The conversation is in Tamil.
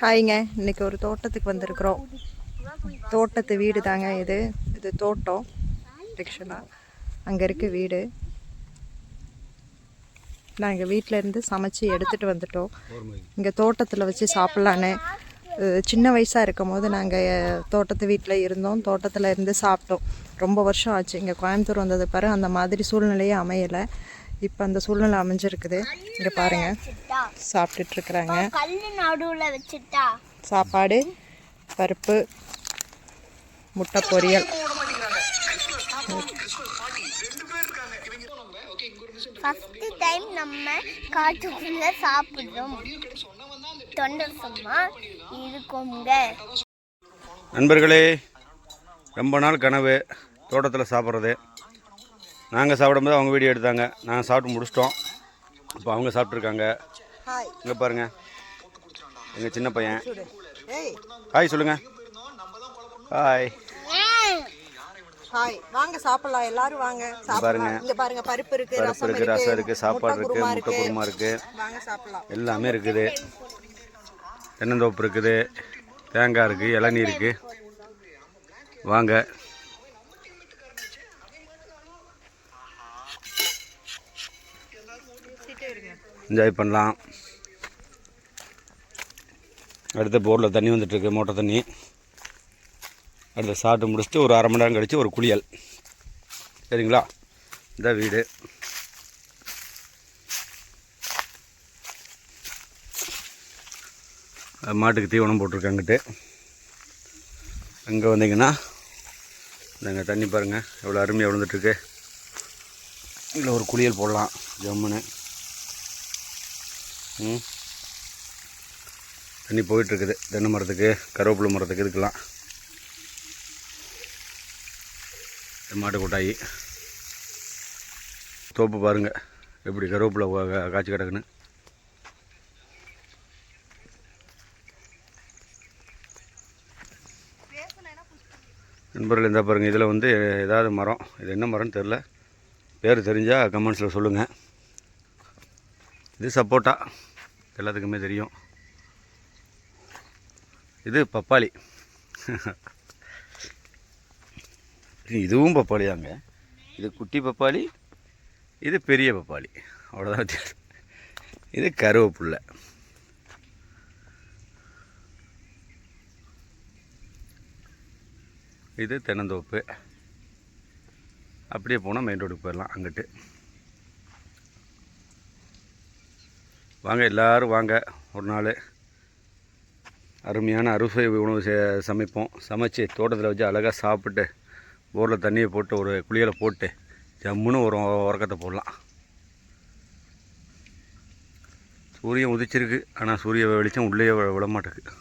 ஹாய்ங்க இன்னைக்கு ஒரு தோட்டத்துக்கு வந்திருக்கிறோம். தோட்டத்து வீடு தாங்க இது. இது தோட்டம். ஆக்சுவலாக அங்கே இருக்க வீடு. நாங்கள் வீட்டில் இருந்து சமைச்சு எடுத்துகிட்டு வந்துட்டோம். இங்கே தோட்டத்தில் வச்சு சாப்பிட்லான்னு. சின்ன வயசாக இருக்கும் போது நாங்கள் தோட்டத்து வீட்டில் இருந்தோம். தோட்டத்தில் இருந்து சாப்பிட்டோம். ரொம்ப வருஷம் ஆச்சு. இங்கே கோயம்புத்தூர் வந்தது பாரு அந்த மாதிரி சூழ்நிலையே அமையலை. இப்போ அந்த சூழ்நிலை அமைஞ்சிருக்குது. இங்கே பாருங்கள் சாப்பிட்டுட்டு இருக்கிறாங்க. கல்லு நடுவுல வச்சுட்டா? சாப்பாடு பருப்பு முட்டை பொரியல். ஃபர்ஸ்ட் டைம் நம்ம காட்டுக்குள்ள சாப்பிடுறோம். தொண்டை சும்மா இருக்கோங்க. நண்பர்களே ரொம்ப நாள் கனவு தோட்டத்தில் சாப்பிட்றது. நாங்கள் சாப்பிடும்போது அவங்க வீடியோ எடுத்தாங்க. நாங்கள் சாப்பிட்டு முடிச்சிட்டோம். இப்போ அவங்க சாப்பிட்ருக்காங்க இங்கே பாருங்கள் எங்கள் சின்ன பையன். ஹாய் சொல்லுங்கள் ஹாய் ஹாய் வாங்க சாப்பிடலாம். எல்லாரும் வாங்க. பாருங்க. இங்க பாருங்க பருப்பு இருக்கு பருப்பு ரசம் இருக்குது ரசம் இருக்குது சாப்பாடு முட்டை குருமா முட்டை இருக்கு. குருமா வாங்க சாப்பிடலாம். எல்லாமே இருக்குது. தென்னந்தோப்பு இருக்குது. தேங்காய் இருக்குது இளநீ இருக்குது வாங்க. என்ஜாய் பண்ணலாம். அடுத்த போரில் தண்ணி வந்துட்டுருக்கு மோட்டர் தண்ணி. அடுத்த சாப்பிட்டு முடிச்சுட்டு ஒரு அரை மணி நேரம் கழித்து ஒரு குளியல். சரிங்களா? இந்த வீடு. மாட்டுக்கு தீவனம் போட்டிருக்காங்கிட்டு அங்கே வந்தீங்கன்னா நாங்கள் தண்ணி பாருங்கள் எவ்வளோ அருமையாக விழுந்துட்டுருக்கு. இதில் ஒரு குளியல் போடலாம் ஜம்முன்னு. தண்ணி போயிட்டுருக்குது. தென்னை மரத்துக்கு கருவேப்பிலை மரத்துக்கு இதுக்கெல்லாம். மாட்டு கொட்டாயி. தோப்பு பாருங்கள் எப்படி கருவேப்பிலை காய்ச்சி கிடக்குன்னு. நண்பர்கள் இருந்தால் பாருங்கள் இதில் வந்து ஏதாவது மரம். இது என்ன மரம்னு தெரில. பேர் தெரிஞ்சால் கமெண்ட்ஸில் சொல்லுங்கள் இது சப்போட்டா. எல்லாத்துக்குமே தெரியும். இது பப்பாளி. இதுவும் பப்பாளி தாங்க இது குட்டி பப்பாளி இது பெரிய பப்பாளி. அவ்வளோதான் வித்தியாசம். இது கருவேப்புல்லை. இது தென்னந்தோப்பு. அப்படியே போனால் மெயின் ரோடுக்கு போயிடலாம் அங்கிட்டு. வாங்க எல்லோரும் வாங்க. ஒரு நாள். அருமையான அறுசை உணவு சமைப்போம். சமைச்சு தோட்டத்தில் வச்சு அழகாக சாப்பிட்டு போரில் தண்ணியை போட்டு ஒரு குளியலை போட்டு ஜம்முன்னு ஒரு உறக்கத்தை போடலாம். சூரியன் உதிச்சிருக்கு. ஆனால் சூரிய வெளிச்சம் உள்ளே விட மாட்டேங்குது